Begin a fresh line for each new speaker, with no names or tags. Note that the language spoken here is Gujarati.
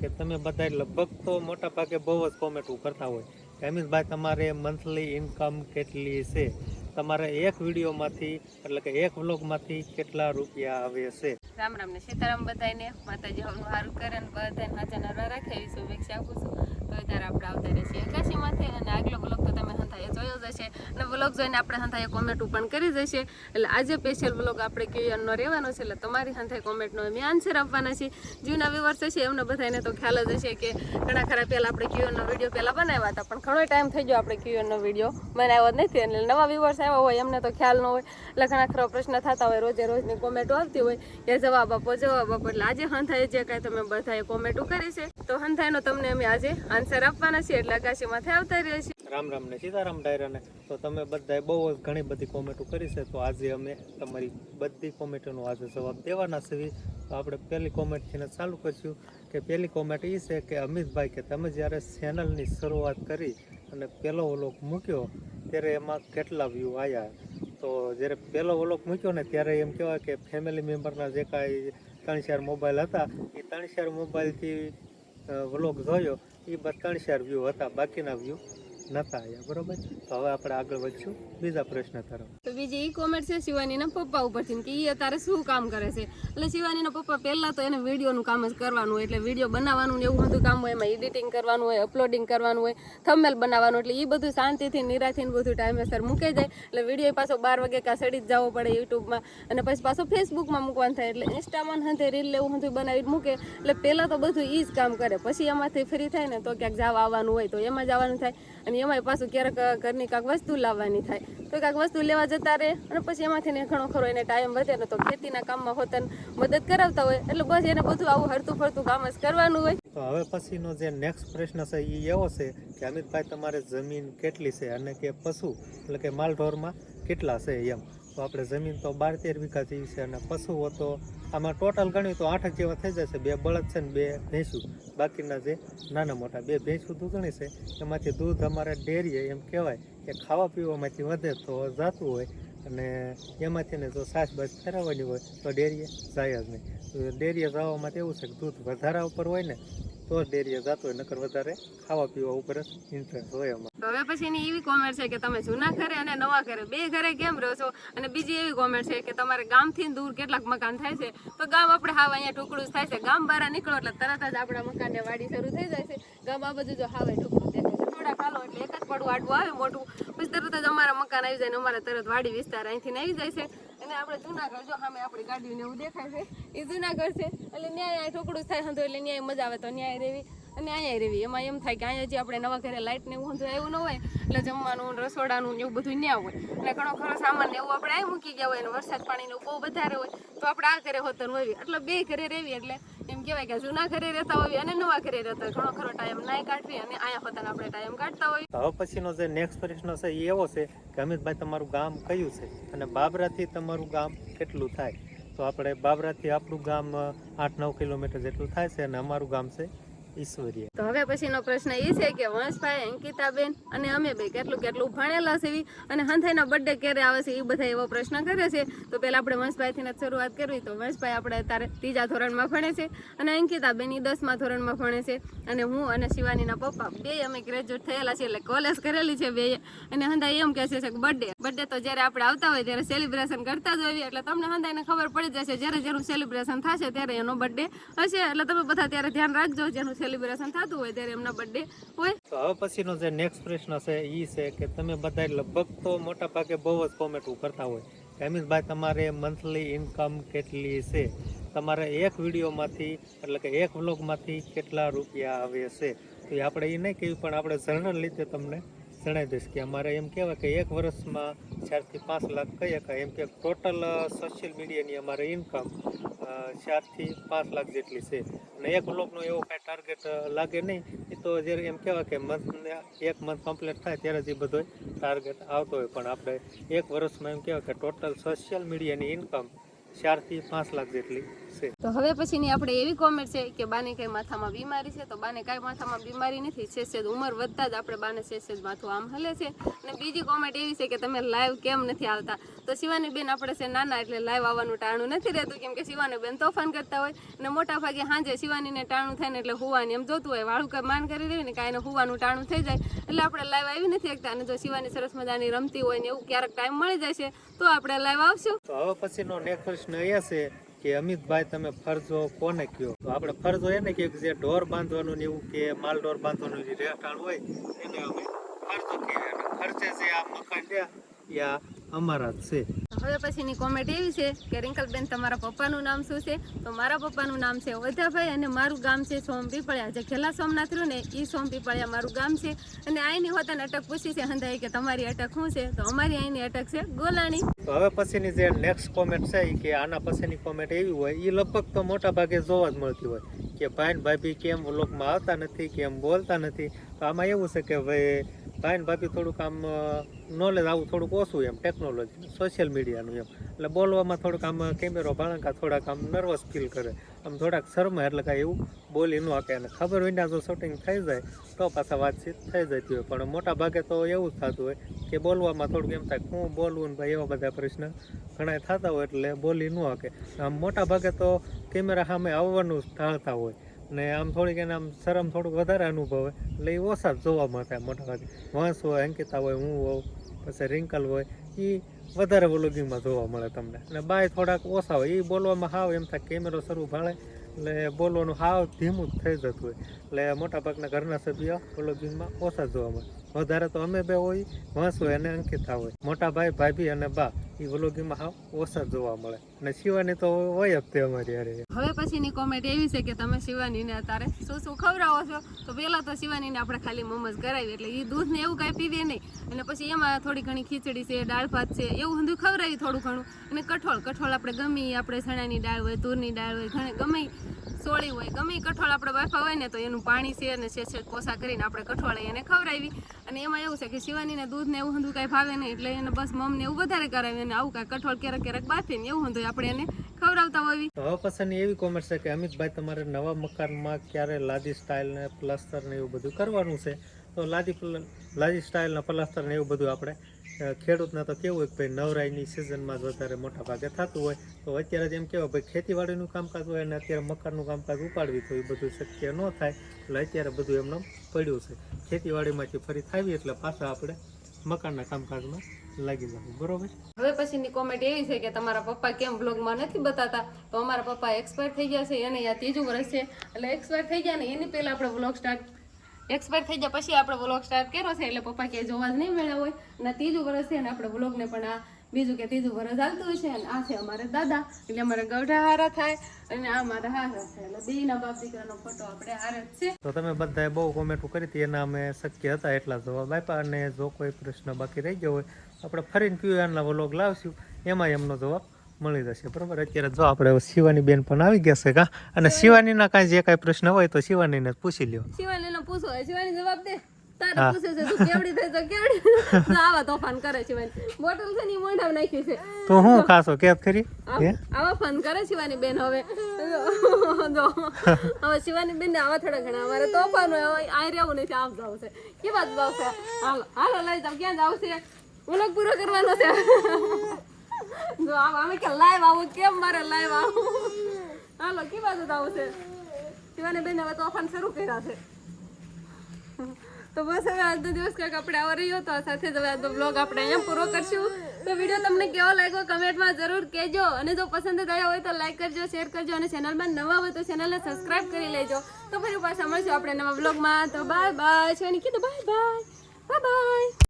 કે તમે બધા લગભગ તો મોટા ભાગે બહુ જ કોમેન્ટ કરતા હોય. કે અમિતભાઈ તમારે મંથલી ઇન્કમ કેટલી છે? તમારે એક વિડીયોમાંથી, એટલે કે એક વ્લોગમાંથી કેટલા રૂપિયા આવે છે?
રામ રામ ને સીતારામ બધાને માતાજી સારું કરે ને બધાને હાજર રાખે એવી શુભેચ્છા આપું છું. તો અત્યારે આપણે આવતા રહીએ એકાશીમાંથી અને આગલો બ્લોગ તો તમે હંતાએ જોયો જ બ્લોગ જોઈને આપણે હંતાએ કોમેન્ટ પણ કરી જશે એટલે આજે સ્પેશિયલ બ્લોગ આપણે ક્યુએનનો રહેવાનો છે, એટલે તમારી હંતાએ કોમેન્ટનો અમે આન્સર આપવાના છે જૂના વિવર્સ છે એમને બધાને તો ખ્યાલ જ હશે કે ઘણા ખરા પહેલાં આપણે ક્યુએનનો વીડિયો પહેલાં બનાવ્યા હતા, પણ ઘણો ટાઈમ થઈ ગયો આપણે ક્યુએનનો વીડિયો બનાવ્યો જ નથી. એટલે નવા વિવર્સ આવ્યા હોય એમને તો ખ્યાલ ન હોય. એટલે ઘણા ખરા પ્રશ્ન થતા હોય, રોજે રોજની કોમેન્ટો આવતી હોય કે જવાબ આપો જવાબ આપો. એટલે આજે હંથાએ જે કાંઈ તમે બધાએ કોમેન્ટો કરી છે, તો હંથાઈનો તમને અમે આજે આન્સર આપવાના છીએ. એટલે આકાશીમાંથી આવતા રહીએ છીએ.
રામ રામ ને સીતારામ ડાયરાને. તો તમે બધાએ બહુ જ ઘણી બધી કોમેન્ટો કરી છે. તો આજે અમે તમારી બધી કોમેન્ટોનો આજે જવાબ દેવાના છીએ તો આપણે પહેલી કોમેન્ટથીને ચાલુ કરીશું કે પહેલી કોમેન્ટ એ છે કે અમિતભાઈ કે તમે જ્યારે ચેનલની શરૂઆત કરી અને પહેલો વ્લોગ મૂક્યો, ત્યારે એમાં કેટલા વ્યૂ આવ્યા તો જ્યારે પહેલો વ્લોગ મૂક્યો ને ત્યારે એમ કહેવાય કે ફેમિલી મેમ્બરના જે કાંઈ ત્રણ ચાર મોબાઈલ હતા એ ત્રણ ચાર મોબાઈલથી વ્લોગ જોયો એ બધા ત્રણ ચાર વ્યૂ હતા, બાકીના વ્યૂ નતા આવ્યા બરોબર હવે આપણે આગળ વધશું. બીજા પ્રશ્ન તરફ
તો બીજી ઈ કોમેન્ટ છે, શિવાનીના પપ્પા ઉપરથી કે એ અત્યારે શું કામ કરે છે? એટલે શિવાનીના પપ્પા પહેલા તો એને વિડીયોનું કામ જ કરવાનું એટલે વીડિયો બનાવવાનું એવું બધું કામ હોય, એમાં એડિટિંગ કરવાનું હોય અપલોડિંગ કરવાનું હોય થંબનેલ બનાવવાનું, એટલે એ બધું શાંતિથી નિરાથી બધું ટાઈમેસર મૂકે જાય. એટલે વીડિયો પાછો બાર વાગે કાં સડી જ જવો પડે યુટ્યુબમાં. અને પછી પાછો ફેસબુકમાં મૂકવાનું થાય, એટલે ઇન્સ્ટામાં હંતે રીલ લેવું હંતે બનાવી મૂકે. એટલે પહેલાં તો બધું એ જ કામ કરે. પછી એમાંથી ફ્રી થાય ને તો ક્યાંક જવા આવવાનું હોય તો એમાં જવાનું થાય. અને એમાંય પાછું ક્યારેક ઘરની કાંઈક વસ્તુ લાવવાની થાય. તો કાંઈક વસ્તુ લેવા જતા રહે અને પછી એમાંથી ને ઘણો ખરો એને ટાઈમ વધે ને તો ખેતીના કામમાં હોતન મદદ કરાવતા હોય. એટલે બસ એને બધું આવું હરતું ફરતું કામ જ કરવાનું હોય.
તો હવે પછીનો જે નેક્સ્ટ પ્રશ્ન છે એ એવો છે કે અમિતભાઈ, તમારે જમીન કેટલી છે અને કે પશુ? એટલે કે માલઢોરમાં કેટલા છે એમ? તો આપણે જમીન તો બાર તેર વીઘા જેવી છે અને પશુઓ તો આમાં ટોટલ ગણ્યું તો આઠક જેવા થઈ જશે. બે બળદ છે ને બે ભેંસું. બાકીના જે નાના મોટા બે ભેંસું દૂધણી છે, એમાંથી દૂધ અમારે ડેરીએ એમ કહેવાય કે ખાવા પીવામાંથી વધે તો જાતું હોય અને એમાંથી ને જો સાસ બાસ ફેરવવાની હોય તો ડેરીએ જાય જ નહીં. ડેરીએ જવા માટે એવું છે કે દૂધ વધારા ઉપર હોય ને તો ડેરીએ જતું નકર વધારે ખાવા પીવા ઉપર ઇન્ટરેસ્ટ હોય એમાં.
હવે પછી એની એવી કોમેન્ટ છે કે તમે જૂના ઘરે અને નવા ઘરે, બે ઘરે કેમ રહો છો? અને બીજી એવી કોમેન્ટ છે કે તમારે ગામથી દૂર કેટલાક મકાન થાય છે? તો ગામ આપણે હાવ અહીંયા જ થાય છે. ગામ બહાર નીકળો એટલે તરત જ આપણા મકાનને વાડી શરૂ થઈ જાય છે. ગામ આ બધું જો હાવે ટુકડું દેખાય છે. થોડા કાલો એટલે એક જ પડવું આડવું આવે મોટું. પછી તરત જ અમારા મકાન આવી જાય ને અમારા તરત વાડી વિસ્તાર અહીંથી આવી જાય છે. અને આપણે જુનાગઢ જો સામે આપણી ગાડીને એવું દેખાય છે. એ જુનાગઢ છે, એટલે ન્યાય ઠોકડું થાય હંધો એટલે ન્યાય મજા આવે તો ન્યાય રેવી. અને અહીંયા રહેવી એમાં એમ થાય કે અહીંયા જે આપણે નવા ઘરે લાઇટ ને એવું આવ્યું ન હોય, એટલે જમવાનું રસોડાનું ને એવું બધું ન્યા હોય. એટલે ઘણો ખરો સામાન એવું આપણે અહીં મૂકી ગયા હોય અને વરસાદ પાણી બહુ વધારે હોય, તો આપણે આ ઘરે હોતન હોય એટલે બે ઘરે રહેવી એટલે એમ કહેવાય કે જૂના ઘરે રહેતા હોય અને નવા ઘરે રહેતા હોય. ઘણો ખરો ટાઈમ નાય કાઢવી અને અહીંયા હોતન આપણે ટાઈમ કાઢતા હોય
હવે પછીનો જે નેક્સ્ટ પ્રશ્ન છે એ એવો છે કે અમિતભાઈ તમારું ગામ કયું છે અને બાબરાથી તમારું ગામ કેટલું થાય? તો આપણે બાબરાથી આપણું ગામ આઠ નવ કિલોમીટર જેટલું થાય છે અને અમારું ગામ છે
તો હવે પછીનો પ્રશ્ન એ છે કે વંશભાઈ અંકિતાબેન અને અમે બે કેટલું કેટલું ભણેલા છે અને હંથાઈના બર્થડે ક્યારે આવે છે એ બધા એવો પ્રશ્ન કરે છે. તો પહેલાં આપણે વંશભાઈથી શરૂઆત કરવી. તો વંશભાઈ આપણે અત્યારે ત્રીજા ધોરણમાં ભણે છે અને અંકિતાબેન એ દસમા ધોરણમાં ભણે છે. અને હું અને શિવાનીના પપ્પા બે અમે ગ્રેજ્યુએટ થયેલા છે એટલે કોલેજ કરેલી છે બે. અને હંધાઈ એમ કહે છે કે બર્થડે બર્થડે તો જ્યારે આપણે આવતા હોય ત્યારે સેલિબ્રેશન કરતા જ હોઈએ. એટલે તમને હંધાઈને ખબર પડી જશે, જ્યારે જેનું સેલિબ્રેશન થશે ત્યારે એનો બર્થડે હશે. એટલે તમે બધા ત્યારે ધ્યાન રાખજો, જેનું સેલિબ્રેશન થતું હોય ત્યારે એમના બર્થડે હોય.
તો હવે પછીનો જે નેક્સ્ટ પ્રશ્ન છે એ છે કે તમે બધા લગભગ તો મોટા ભાગે બહુ જ કોમેન્ટ કરતા હોય. કે તમારે મંથલી ઇન્કમ કેટલી છે? તમારે એક વિડીયોમાંથી એટલે કે એક વ્લોગમાંથી કેટલા રૂપિયા આવે છે? તો આપણે એ નહીં કહ્યું, પણ આપણે જનરલ રીતે તમને જણાવી દઈશ કે અમારે એમ કહેવાય કે એક વર્ષમાં ચારથી પાંચ લાખ કહીએ કે, એમ કે ટોટલ સોશિયલ મીડિયાની અમારે ઇન્કમ ચારથી પાંચ લાખ જેટલી છે. અને એક બ્લોકનો એવો કાંઈ ટાર્ગેટ લાગે નહીં. એ તો જ્યારે એમ કહેવાય કે મંથ એક મંથ કમ્પ્લીટ થાય ત્યારે જ એ બધો ટાર્ગેટ આવતો હોય. પણ આપણે એક વર્ષમાં એમ કહેવાય કે ટોટલ સોશિયલ મીડિયાની ઇન્કમ ચારથી પાંચ લાખ જેટલી છે.
તો હવે પછીની આપણે એવી કોમેન્ટ છે કે બાને કઈ માથામાં બીમારી છે તો બાને કઈ માથામાં બીમારી નથી. છે સેજ ઉંમર વધતા જ આપણે બાને છે સેજ માથું આમ હલે છે. અને બીજી કોમેન્ટ એવી છે કે તમે લાઈવ કેમ નથી આવતા? તો શિવાની બેન આપણે છે નાના એટલે લાઈવ આવવાનું ટાણું નથી રહેતું. કેમ કે શિવાની બેન તોફાન કરતા હોય અને મોટા ભાગે સાંજે શિવાનીને ટાણું થાય ને એટલે હુવાની એમ જોતું હોય. વાળું કઈ માન કરી દેવી ને કાંઈ એને હુવાનું ટાણું થઈ જાય. એટલે આપણે લાઈવ આવી નથી શકતા. અને જો શિવાની સરસ મજાની રમતી હોય ને એવું ક્યારેક ટાઈમ મળી જાય છે તો આપણે લાઈવ આવશું.
તો હવે પછીનો નેક્સ્ટ એ છે. કે અમિતભાઈ, તમે ફરજો કોને કયો? તો આપણે ફરજો એને કહ્યું કે જે ઢોર બાંધવાનું એવું કે, માલ ઢોર બાંધવાનું જે રહેઠાણ હોય, એને અમે ફરજો કહીએ. ખર્ચે જે આ મકાન રહ્યા એ અમારા જ છે.
હવે પછીની કોમેન્ટ એવી છે કે રિંકલબેન, તમારા પપ્પાનું નામ શું છે? તો મારા પપ્પાનું નામ છે ઓધાભાઈ અને મારું ગામ છે સોમ પીપળિયા જે ખેલા સોમનાથ રહ્યું ને એ સોમ પીપળિયા મારું ગામ છે. અને અહીંની હોતાને અટક પૂછી છે હંધાઈ કે તમારી અટક શું છે? તો અમારી અહીંની અટક છે ગોલાણી.
તો હવે પછીની જે નેક્સ્ટ કોમેન્ટ છે કે આના પછીની કોમેન્ટ એવી હોય એ લગભગ તો મોટા ભાગે જોવા જ મળતી હોય કે ભાઈ ભાભી કેમ વ્લોગમાં આવતા નથી, કેમ બોલતા નથી. તો આમાં એવું છે કે ભાઈ ભાઈ ને ભાભી થોડુંક આમ નોલેજ આવું થોડુંક ઓછું એમ ટેકનોલોજી સોશિયલ મીડિયાનું એમ. એટલે બોલવામાં થોડુંક આમ કેમેરો ભાણકા થોડાક આમ નર્વસ ફીલ કરે. આમ થોડાક શરમા એટલે કાંઈ એવું બોલી ન શકે. અને ખબર વિના જો શૂટિંગ થઈ જાય, તો પાછા વાતચીત થઈ જતી હોય. પણ મોટા ભાગે તો એવું જ થતું હોય કે બોલવામાં થોડુંક એમ થાય હું બોલવું ને ભાઈ એવા બધા પ્રશ્ન ઘણા થતા હોય એટલે બોલી ન શકે. આમ મોટા ભાગે તો કેમેરા સામે આવવાનું જ ટાળતા હોય. ને આમ થોડીક એને આમ શરમ થોડુંક વધારે અનુભવે એટલે એ ઓછા જોવા મળે મોટા ભાગે. વંશ હોય, અંકિતા હોય, હું હોઉં, પછી રિંકલ હોય એ વધારે વ્લોગિંગમાં જોવા મળે તમને. અને બાય થોડાક ઓછા હોય. એ બોલવામાં હાવ એમ થાય કેમેરો શરૂ ભાળે, એટલે બોલવાનું હાવ ધીમું થઈ જતું હોય. એટલે મોટા ભાગના ઘરના સભ્યો વ્લોગિંગમાં ઓછા જોવા મળે. વધારે તો અમે બે હોય, વાંસુ અને અંકિતા હોય. મોટા ભાઈ, ભાભી અને બા એ વલોગીમાં હાવ ઓછા જોવા મળે. અને શિવાની તો હોય જ તે અમારી અરે
હવે પછીની કોમેન્ટ એવી છે કે તમે શિવાનીને અત્યારે શું શું ખવડાવો છો? તો પહેલાં તો શિવાનીને આપણે ખાલી મોમોઝ કરાવી, એટલે એ દૂધ ને એવું કાંઈ પીવે નહીં. અને પછી એમાં થોડી ઘણી ખીચડી છે, દાળ ભાત છે, એવું બધું ખવડાવી થોડું ઘણું. અને કઠોળ કઠોળ આપણે ગમે આપણે ચણાની દાળ હોય, તુરની દાળ હોય, ઘણે ગમે સોળી હોય, ગમે કઠોળ આપણે બાફા હોય ને તો એનું પાણી છે અને છે કોસા કરીને આપણે કઠોળ એને ખવડાવી. અને એમાં એવું છે કે શિવાનીને દૂધ ને એવું હંધું કાંઈ ભાવે નહીં એટલે એને બસ મમને એવું વધારે કરાવી અને આવું કાંઈ કઠોળ ક્યારેક ક્યારેક બાફીને એવું હંધું આપણે એને ખવડાવતા
હોય. હવે પછીની એવી કોમેન્ટ છે કે અમિતભાઈ તમારે નવા મકાનમાં ક્યારે લાદી સ્ટાઇલ ને પ્લાસ્ટર ને એવું બધું કરવાનું છે? તો લાદી લાદી સ્ટાઇલ ને પ્લાસ્ટર ને એવું બધું આપણે ખેડૂતને તો કેવું હોય કે ભાઈ નવરાઈની સિઝનમાં જ વધારે મોટા ભાગે થતું હોય, તો અત્યારે જેમ કહેવાય ભાઈ ખેતીવાડીનું કામકાજ હોય અને અત્યારે મકાનનું કામકાજ ઉપાડવી તો એ બધું શક્ય ન થાય, એટલે અત્યારે બધું એમનું પડ્યું છે. ખેતીવાડીમાંથી ફરી થાવી એટલે પાછા આપણે મકાનના કામકાજમાં લાગી જવું બરોબર?
હવે પછીની કોમેન્ટ એવી છે કે તમારા પપ્પા કેમ બ્લોગમાં નથી બતાતા તો અમારા પપ્પા એક્સપાયર થઈ ગયા છે, એને આ ત્રીજું વર્ષ છે. એટલે એક્સપાયર થઈ ગયા ને, એની પહેલાં આપણે બ્લોગ સ્ટાર્ટ એક્સપાયર થઈ ગયા પછી આપણે વ્લોગ સ્ટાર્ટ કર્યો છે, એટલે પપ્પા કે જોવા જ નહીં મળ્યા હોય. અને ત્રીજું વર્ષ છે અને આપણે વ્લોગને પણ આ બીજું કે ત્રીજું વર્ષ આવતું છે અને આ છે અમારે દાદા. એટલે અમારે ગૌઢા હારા થાય અને આ મારા હારા થાય એટલે બેના બાપ દીકરાનો ફોટો આપણે હારે જ છે.
તો તમે બધાએ બહુ કોમેન્ટો કરી હતી, એના અમે શક્ય હતા એટલા જવાબ આપ્યા. અને જો કોઈ પ્રશ્ન બાકી રહી ગયો હોય આપણે ફરીને ક્યુએનના વ્લોગ લાવશું. એમાં એમનો જવાબ મળી જશે બરાબર? અત્યારે જો આપણે શિવાની બેન પણ આવી ગયા છે કા? અને શિવાનીના કાંઈ જે કાંઈ પ્રશ્ન હોય તો શિવાનીને પૂછી લ્યો.
શિવાનીને પૂછો શિવાની જવાબ દે. તારે. પૂછે છે તું કેવડી થઈ તો કેવડી? તો આવા તોફાન કરે શિવાની. બોટલ છે ને ઈ નાખી છે.
તો હું ખરી?
આવા ફન કરે શિવાની બેન હવે. જો હવે શિવાની બેન આવા થોડા ઘણા. અમારે તોફાન હોય આ રહેવું નથી આમ જવું છે કે વાત જાવ છે હાલો હાલો લઈ જાવ ક્યાં જાવ છે વ્લોગ પૂરો કરવાનો છે. જો અમે કે લાઈવ આવું, કેમ મારે લાઈવ આવું? હાલો, કે બાજુ આવું છે? શિવાની બેન હવે તોફાન શરૂ કર્યા છે. તો બસ હવે દિવસ કંઈક આપણે આવો રહ્યો તો સાથે જ હવે આજનો આપણે અહીંયા પૂરો કરશું. તો વીડિયો તમને કેવો લાગ્યો કમેન્ટમાં જરૂર કહેજો. અને જો પસંદ થયા હોય તો લાઈક કરજો શેર કરજો અને ચેનલમાં નવા હોય તો ચેનલને સબસ્ક્રાઇબ કરી લેજો. તો ફરી પાછા મળશું આપણે નવા બ્લોગમાં તો બાય બાય છે કીધું બાય બાય બાય બાય